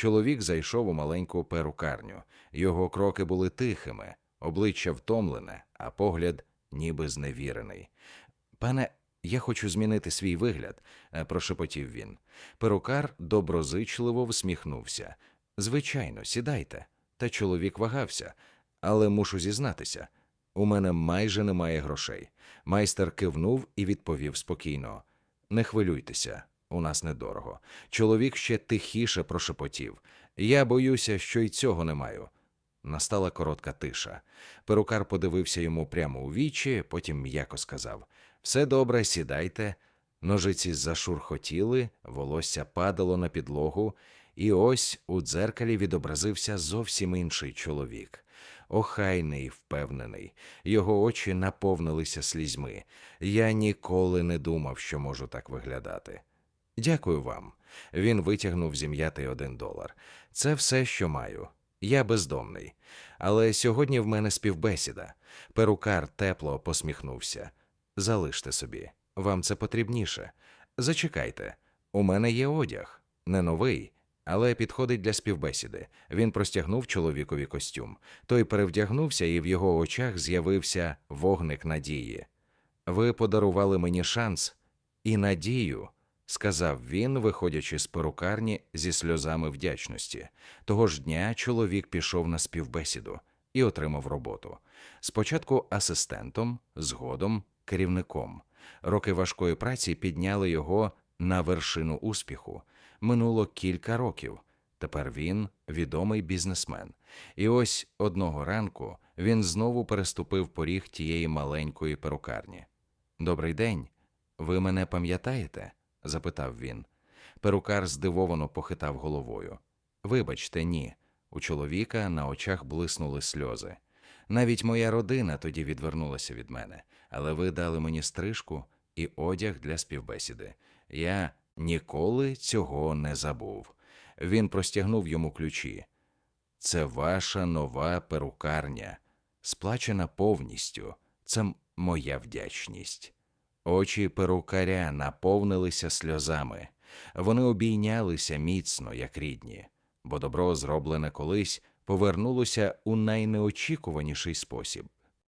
Чоловік зайшов у маленьку перукарню. Його кроки були тихими, обличчя втомлене, а погляд ніби зневірений. Пане, я хочу змінити свій вигляд, е, прошепотів він. Перукар доброзичливо всміхнувся. Звичайно, сідайте. Та чоловік вагався, але мушу зізнатися. У мене майже немає грошей. Майстер кивнув і відповів спокійно: Не хвилюйтеся, у нас недорого. Чоловік ще тихіше прошепотів. Я боюся, що й цього не маю. Настала коротка тиша. Перукар подивився йому прямо у вічі, потім м'яко сказав: Все добре, сідайте. Ножиці зашурхотіли, волосся падало на підлогу, і ось у дзеркалі відобразився зовсім інший чоловік. Охайний, впевнений, його очі наповнилися слізьми. Я ніколи не думав, що можу так виглядати. Дякую вам. Він витягнув зім'ятий один долар. Це все, що маю. Я бездомний. Але сьогодні в мене співбесіда. Перукар тепло посміхнувся. Залиште собі, вам це потрібніше. Зачекайте, у мене є одяг, не новий, але підходить для співбесіди. Він простягнув чоловікові костюм. Той перевдягнувся, і в його очах з'явився вогник надії. Ви подарували мені шанс і надію, сказав він, виходячи з перукарні зі сльозами вдячності. Того ж дня чоловік пішов на співбесіду і отримав роботу. Спочатку асистентом, згодом керівником. Роки важкої праці підняли його на вершину успіху. Минуло кілька років. Тепер він відомий бізнесмен. І ось одного ранку він знову переступив поріг тієї маленької перукарні. Добрий день. Ви мене пам'ятаєте? Запитав він. Перукар здивовано похитав головою. Вибачте, ні. У чоловіка на очах блиснули сльози. Навіть моя родина тоді відвернулася від мене, але ви дали мені стрижку і одяг для співбесіди. Я ніколи цього не забув. Він простягнув йому ключі. Це ваша нова перукарня, сплачена повністю. Це моя вдячність. Очі перукаря наповнилися сльозами. Вони обійнялися міцно, як рідні, бо добро, зроблене колись, повернулося у найнеочікуваніший спосіб.